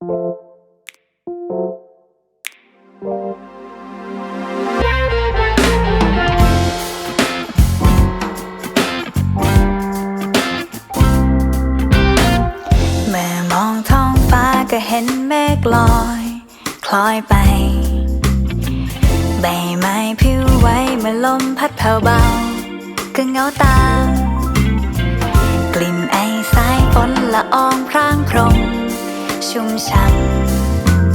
เมื่อมองท้องฟ้าก็เห็นเมฆลอย คล้อยไป ใบไม้ผิวไหวเมื่อลมพัดแผ่วเบา ก็เงาตาม กลิ่นไอสายฝนละอองพรางพรม ชุ่มฉ่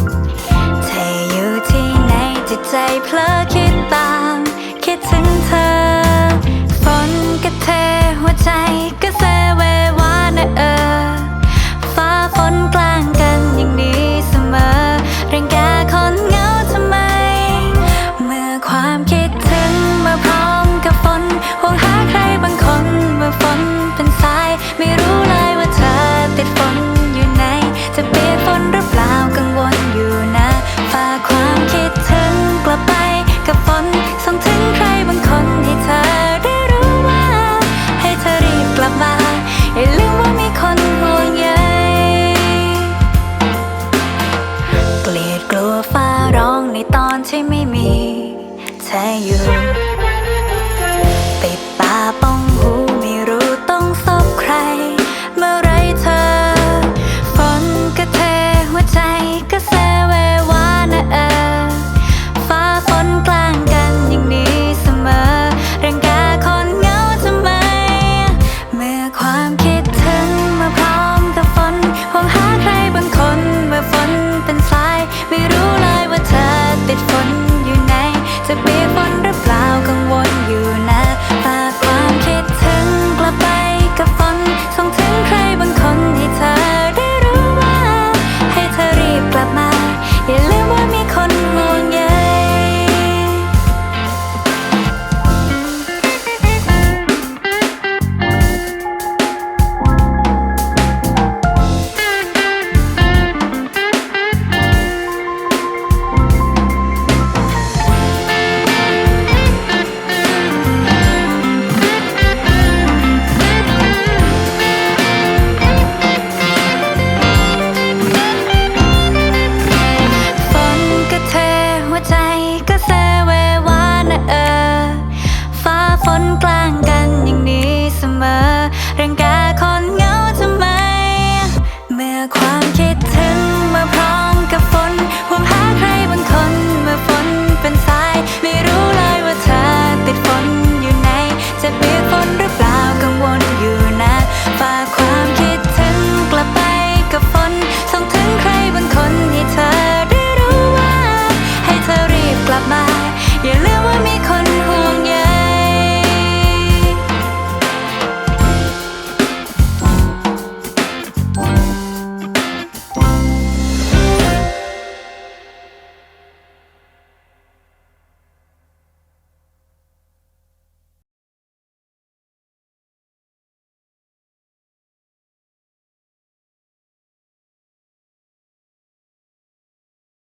ำเธออยู่ที่ไหนจิตใจเพลอคิด ที่ไม่มีเธออยู่ Rengka